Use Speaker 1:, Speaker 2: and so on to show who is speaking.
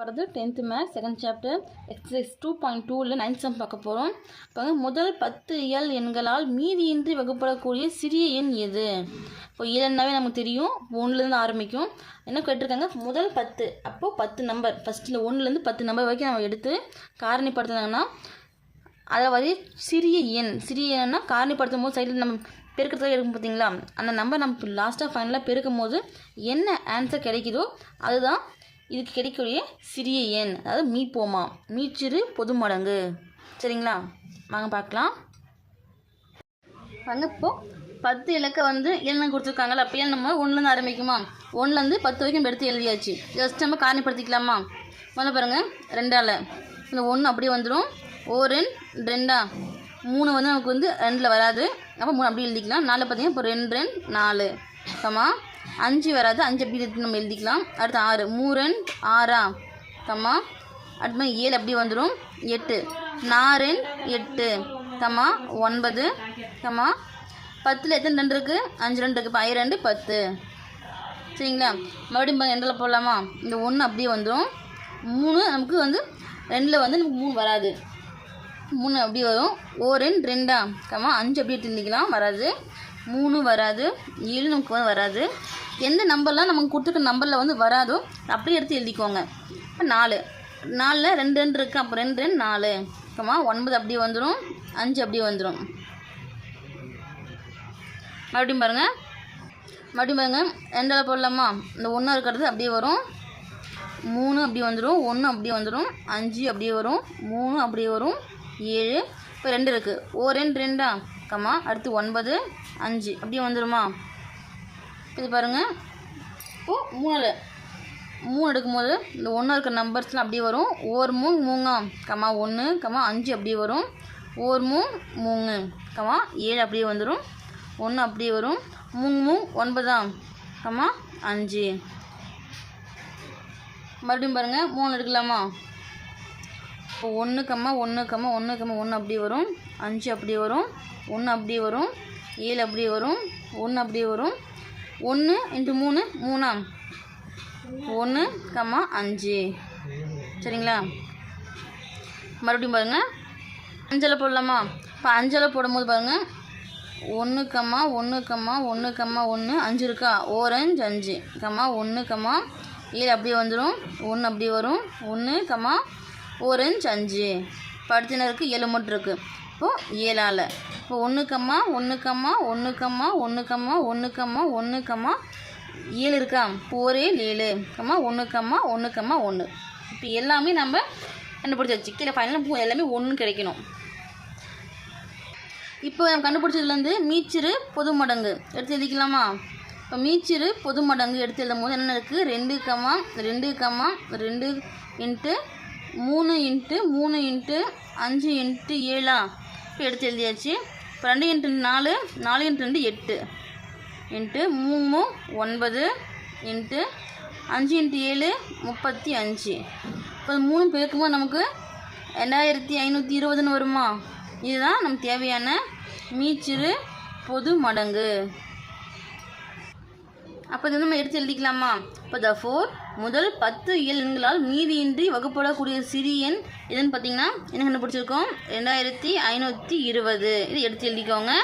Speaker 1: போகிறது tenth maths second chapter exercise two point டூவில் ninth sum பார்க்க போகிறோம் இப்போ முதல் பத்து இயல் எண்களால் மீதியின்றி வகுப்படக்கூடிய சிறிய எண் எது? இப்போ இயல்னாவே நமக்கு தெரியும். ஒன்றுலேருந்து ஆரம்பிக்கும். என்ன கேட்டிருக்காங்க? முதல் பத்து. அப்போது பத்து நம்பர் ஃபஸ்ட்டில் ஒன்றுலேருந்து பத்து நம்பர் வரைக்கும் நம்ம எடுத்து காரணிப்படுத்தினாங்கன்னா அதை வந்து சிறிய எண். சிறிய எண்ணா காரணிப்படுத்தும் போது சைடில் நம்ம பெருக்கிறதுக்கு இருக்கும் பார்த்தீங்களா அந்த நம்பர் நம்ம லாஸ்ட்டாக ஃபைனலாக பெருக்கும் போது என்ன ஆன்சர் கிடைக்குதோ அதுதான் இதுக்கு கிடைக்கக்கூடிய சிறிய எண் அதாவது மீட்போமா மீச்சிறு பொது மடங்கு. சரிங்களா? வாங்க பார்க்கலாம். வாங்க இப்போ பத்து இலக்க வந்து என்ன கொடுத்துருக்காங்களா அப்போ நம்ம ஒன்றுலேருந்து ஆரம்பிக்குமா? ஒன்றுலேருந்து பத்து வரைக்கும் எடுத்து எழுதியாச்சு. ஜஸ்ட் நம்ம காரணிப்படுத்திக்கலாமா? முதல்ல பாருங்கள் ரெண்டால். இந்த ஒன்று அப்படியே வந்துடும் ஓ ரெண்டு ரெண்டா. மூணு வந்து நமக்கு வந்து ரெண்டில் வராது. அப்போ மூணு அப்படியே எழுதிக்கலாம். நாலில் பார்த்தீங்கன்னா இப்போ ரெண்டு ரெண்டு நாலு. கம்மா அஞ்சு வராது அஞ்சு அப்படி நம்ம எழுதிக்கலாம். அடுத்து ஆறு. மூரன் ஆறா தம்மா. அடுத்து ஏழு அப்படியே வந்துடும் எட்டு. நாரன் எட்டு. தம்மா ஒன்பது. தம்மா. பத்தில் எத்தனை ரெண்டு இருக்குது அஞ்சு ரெண்டு இருக்குது இப்போ ரெண்டு பத்து. சரிங்களா? மறுபடியும் ரெண்டில் போடலாமா? இந்த ஒன்று அப்படியே வந்துடும் மூணு நமக்கு வந்து ரெண்டில் வந்து நமக்கு மூணு வராது. மூணு அப்படி வரும். ஓ ரெண்டு ரெண்டா? கம்மா அஞ்சு அப்படி எடுத்து வராது. மூணும் வராது ஏழு நமக்கு வந்து வராது. எந்த நம்பர்லாம் நமக்கு கொடுத்துருக்க நம்பரில் வந்து வராதோ அப்படியே எடுத்து எழுதிக்கோங்க. இப்போ நாலு. நாலில் ரெண்டு ரெண்டு இருக்குது அப்போ ரெண்டு ரெண்டு நாலு. அப்புறமா ஒன்பது அப்படியே வந்துடும் அஞ்சு அப்படியே வந்துடும் மறுபடியும் பாருங்கள் மறுபடியும் பாருங்கள் ரெண்டில் போடலாமா? இந்த ஒன்று இருக்கிறது அப்படியே வரும். மூணு அப்படி வந்துடும் ஒன்று அப்படியே வந்துடும் அஞ்சு அப்படியே வரும் மூணு அப்படியே வரும் ஏழு. இப்போ ரெண்டு இருக்குது ஓ ரெண்டு ரெண்டா? கம்மா அடுத்து ஒன்பது அஞ்சு. அப்படியே வந்துடுமா இது பாருங்கள் ஓ மூணு மூணு எடுக்கும்போது இந்த ஒன்று இருக்கிற நம்பர்ஸ்லாம் அப்படியே வரும். ஓர் மூ மூங்கா கம்மா ஒன்று கம்மா அஞ்சு அப்படியே வரும். ஓர் மூ மூணு கம்மா ஏழு அப்படியே வந்துடும் ஒன்று அப்படியே வரும். மூணு மூ ஒன்பதாம் கம்மா அஞ்சு. மறுபடியும் பாருங்கள் மூணு எடுக்கலாமா? இப்போ ஒன்று கம்மா ஒன்று கம்மா ஒன்று கம்மா ஒன்று அப்படி வரும். அஞ்சு அப்படி வரும். ஒன்று அப்படி வரும். ஏழு அப்படி வரும். ஒன்று அப்படி வரும். ஒன்று இன்ட்டு மூணு மூணா. ஒன்று கம்மா அஞ்சு. சரிங்களா? மறுபடியும் பாருங்கள் அஞ்சலை போடலாமா? இப்போ அஞ்சலை போடும்போது பாருங்கள் ஒன்று கம்மா ஒன்று கம்மா ஒன்று கம்மா ஒன்று அஞ்சு இருக்கா? ஓரஞ்சு அஞ்சு. கம்மா ஒன்று கம்மா. ஏழு அப்படியே வந்துடும் ஒன்று அப்படியே வரும். ஒன்று கம்மா ஒரு இன்ச் அஞ்சு படுத்தினருக்கு ஏழு மட்டும் இருக்குது இப்போது ஏழால். இப்போ ஒன்றுக்கம்மா ஒன்றுக்கம்மா ஒன்றுக்கம்மா ஒன்றுக்கம்மா ஒன்றுக்கம்மா ஒன்றுக்கம்மா ஏழு இருக்கா? ஒரே ஏழு. கம்மா ஒன்றுக்கம்மா கம்மா ஒன்று ஒன்று இப்போ எல்லாமே நம்ம கண்டுபிடிச்சாச்சு. கீழே ஃபைனலாக எல்லாமே ஒன்று கிடைக்கணும். இப்போ நம்ம கண்டுபிடிச்சதுலேருந்து மீச்சிறு பொது மடங்கு. எடுத்து எழுதிக்கலாமா? இப்போ மீச்சிறு பொது மடங்கு எடுத்து எழுதும் போது என்ன இருக்குது ரெண்டு கம்மா ரெண்டு கம்மா ரெண்டு இன்ட்டு மூணு இன்ட்டு மூணு இன்ட்டு அஞ்சு இன்ட்டு ஏழா? இப்போ எடுத்து எழுதியாச்சு. இப்போ ரெண்டு இன்ட்டு நாலு நாலு இன்ட்டு ரெண்டு எட்டு. இன்ட்டு மூணு ஒன்பது இன்ட்டு அஞ்சு இன்ட்டு ஏழு முப்பத்தி அஞ்சு. இப்போ மூணு பேருக்கும்போது நமக்கு? ரெண்டாயிரத்தி ஐநூற்றி இருபதுன்னு வருமா? இதுதான் நமக்கு தேவையான மீச்சிறு பொது மடங்கு. அப்போ இது வந்து நம்ம எடுத்து எழுதிக்கலாமா? இப்போ த ஃபோர் முதல் பத்து இயல் எண்களால் மீதியின்றி வகுப்படக்கூடிய சிறியன் எண் எதுன்னு பார்த்தீங்கன்னா என்ன கண்டுபிடிச்சிருக்கோம்? ரெண்டாயிரத்தி ஐநூற்றி இருபது. இது எடுத்து எழுதிக்கோங்க.